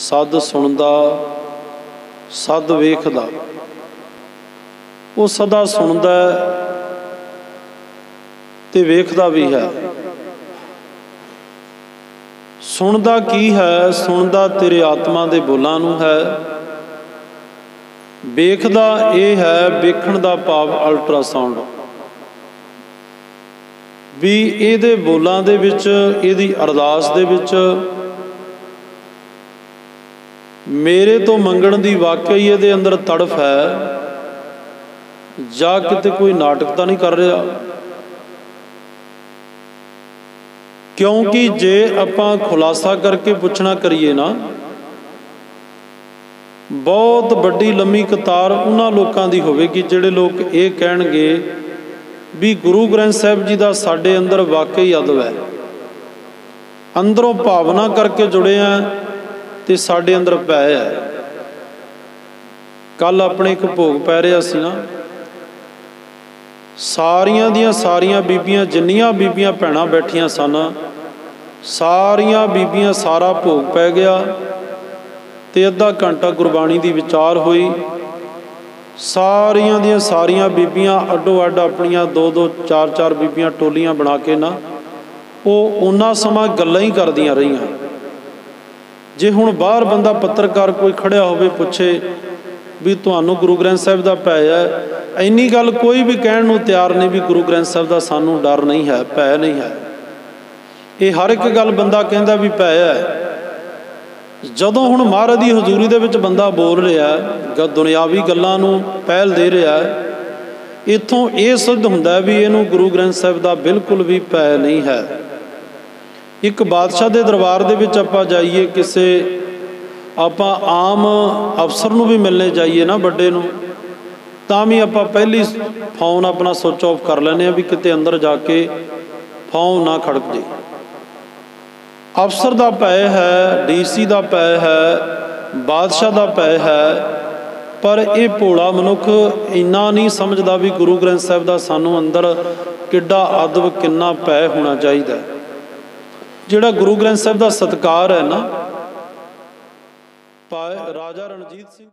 ਸਦ ਸੁਣਦਾ, ਸਦ ਵੇਖਦਾ। ਉਹ ਸਦਾ ਸੁਣਦਾ ਤੇ ਵੇਖਦਾ ਵੀ ਹੈ। ਸੁਣਦਾ ਕੀ ਹੈ? ਸੁਣਦਾ ਤੇਰੇ ਆਤਮਾ ਦੇ ਬੋਲਾਂ ਨੂੰ ਹੈ। ਵੇਖਦਾ ਇਹ ਹੈ, ਵੇਖਣ ਦਾ ਭਾਵ ਅਲਟਰਾਸਾਊਂਡ ਵੀ ਇਹਦੇ ਬੋਲਾਂ ਦੇ ਵਿੱਚ, ਇਹਦੀ ਅਰਦਾਸ ਦੇ ਵਿੱਚ ਮੇਰੇ ਤੋਂ ਮੰਗਣ ਦੀ ਵਾਕਈ ਇਹਦੇ ਅੰਦਰ ਤੜਫ ਹੈ। ਜਾਂ ਕਿਤੇ ਕੋਈ ਨਾਟਕ ਤਾਂ ਨਹੀਂ ਕਰ ਰਿਹਾ। ਕਿਉਂਕਿ ਜੇ ਆਪਾਂ ਖੁਲਾਸਾ ਕਰਕੇ ਪੁੱਛਣਾ ਕਰੀਏ ਨਾ, ਬਹੁਤ ਵੱਡੀ ਲੰਮੀ ਕਤਾਰ ਉਹਨਾਂ ਲੋਕਾਂ ਦੀ ਹੋਵੇਗੀ ਜਿਹੜੇ ਲੋਕ ਇਹ ਕਹਿਣਗੇ ਵੀ ਗੁਰੂ ਗ੍ਰੰਥ ਸਾਹਿਬ ਜੀ ਦਾ ਸਾਡੇ ਅੰਦਰ ਵਾਕਈ ਅਦਬ ਹੈ। ਅੰਦਰੋਂ ਭਾਵਨਾ ਕਰਕੇ ਜੁੜੇ ਆ ਤੇ ਸਾਡੇ ਅੰਦਰ ਪੈ ਹੈ ਕੱਲ ਆਪਣੇ ਇੱਕ ਭੋਗ ਪੈ ਰਿਹਾ ਸੀ ਨਾ। ਸਾਰੀਆਂ ਦੀਆਂ ਸਾਰੀਆਂ ਬੀਬੀਆਂ, ਜਿੰਨੀਆਂ ਬੀਬੀਆਂ ਭੈਣਾਂ ਬੈਠੀਆਂ ਸਨ, ਸਾਰੀਆਂ ਬੀਬੀਆਂ ਸਾਰਾ ਭੋਗ ਪੈ ਗਿਆ ਤੇ ਅੱਧਾ ਘੰਟਾ ਗੁਰਬਾਣੀ ਦੀ ਵਿਚਾਰ ਹੋਈ। ਸਾਰੀਆਂ ਦੀਆਂ ਸਾਰੀਆਂ ਬੀਬੀਆਂ ਅੱਡੋ ਅੱਡ ਆਪਣੀਆਂ ਦੋ ਦੋ, ਚਾਰ ਚਾਰ ਬੀਬੀਆਂ ਟੋਲੀਆਂ ਬਣਾ ਕੇ ਨਾ, ਉਹ ਉਹਨਾਂ ਸਮਾਂ ਗੱਲਾਂ ਹੀ ਕਰਦੀਆਂ ਰਹੀਆਂ। ਜੇ ਹੁਣ ਬਾਹਰ ਬੰਦਾ ਪੱਤਰਕਾਰ ਕੋਈ ਖੜਿਆ ਹੋਵੇ ਪੁੱਛੇ ਵੀ ਤੁਹਾਨੂੰ ਗੁਰੂ ਗ੍ਰੰਥ ਸਾਹਿਬ ਦਾ ਭੈ ਹੈ, ਇੰਨੀ ਗੱਲ ਕੋਈ ਵੀ ਕਹਿਣ ਨੂੰ ਤਿਆਰ ਨਹੀਂ ਵੀ ਗੁਰੂ ਗ੍ਰੰਥ ਸਾਹਿਬ ਦਾ ਸਾਨੂੰ ਡਰ ਨਹੀਂ ਹੈ, ਭੈ ਨਹੀਂ ਹੈ। ਇਹ ਹਰ ਇੱਕ ਗੱਲ ਬੰਦਾ ਕਹਿੰਦਾ ਵੀ ਭੈ ਹੈ। ਜਦੋਂ ਹੁਣ ਮਹਾਰਾਜ ਦੀ ਹਜ਼ੂਰੀ ਦੇ ਵਿੱਚ ਬੰਦਾ ਬੋਲ ਰਿਹਾ, ਗ ਦੁਨਿਆਵੀ ਗੱਲਾਂ ਨੂੰ ਪਹਿਲ ਦੇ ਰਿਹਾ ਹੈ ਇਥੋਂ ਇਹ ਸਿੱਧ ਹੁੰਦਾ ਵੀ ਇਹਨੂੰ ਗੁਰੂ ਗ੍ਰੰਥ ਸਾਹਿਬ ਦਾ ਬਿਲਕੁਲ ਵੀ ਭੈ ਨਹੀਂ ਹੈ। ਇੱਕ ਬਾਦਸ਼ਾਹ ਦੇ ਦਰਬਾਰ ਦੇ ਵਿੱਚ ਆਪਾਂ ਜਾਈਏ, ਕਿਸੇ ਆਪਾਂ ਆਮ ਅਫਸਰ ਨੂੰ ਵੀ ਮਿਲਣੇ ਜਾਈਏ ਨਾ ਵੱਡੇ ਨੂੰ, ਤਾਂ ਵੀ ਆਪਾਂ ਪਹਿਲੀ ਫੋਨ ਆਪਣਾ ਸੁਚ ਆਫ ਕਰ ਲੈਂਦੇ ਆ ਵੀ ਕਿਤੇ ਅੰਦਰ ਜਾ ਕੇ ਫੋਨ ਨਾ ਖੜਕ ਜੇ ਅਫਸਰ ਦਾ ਪੈ ਹੈ, ਡੀਸੀ ਦਾ ਪੈ ਹੈ, ਬਾਦਸ਼ਾਹ ਦਾ ਪੈ ਹੈ, ਪਰ ਇਹ ਭੋਲਾ ਮਨੁੱਖ ਇੰਨਾ ਨਹੀਂ ਸਮਝਦਾ ਵੀ ਗੁਰੂ ਗ੍ਰੰਥ ਸਾਹਿਬ ਦਾ ਸਾਨੂੰ ਅੰਦਰ ਕਿੱਡਾ ਅਦਬ, ਕਿੰਨਾ ਪੈ ਹੋਣਾ ਚਾਹੀਦਾ ਜਿਹੜਾ ਗੁਰੂ ਗ੍ਰੰਥ ਸਾਹਿਬ ਦਾ ਸਤਕਾਰ ਹੈ ਨਾ ਰਾਜਾ ਰਣਜੀਤ ਸਿੰਘ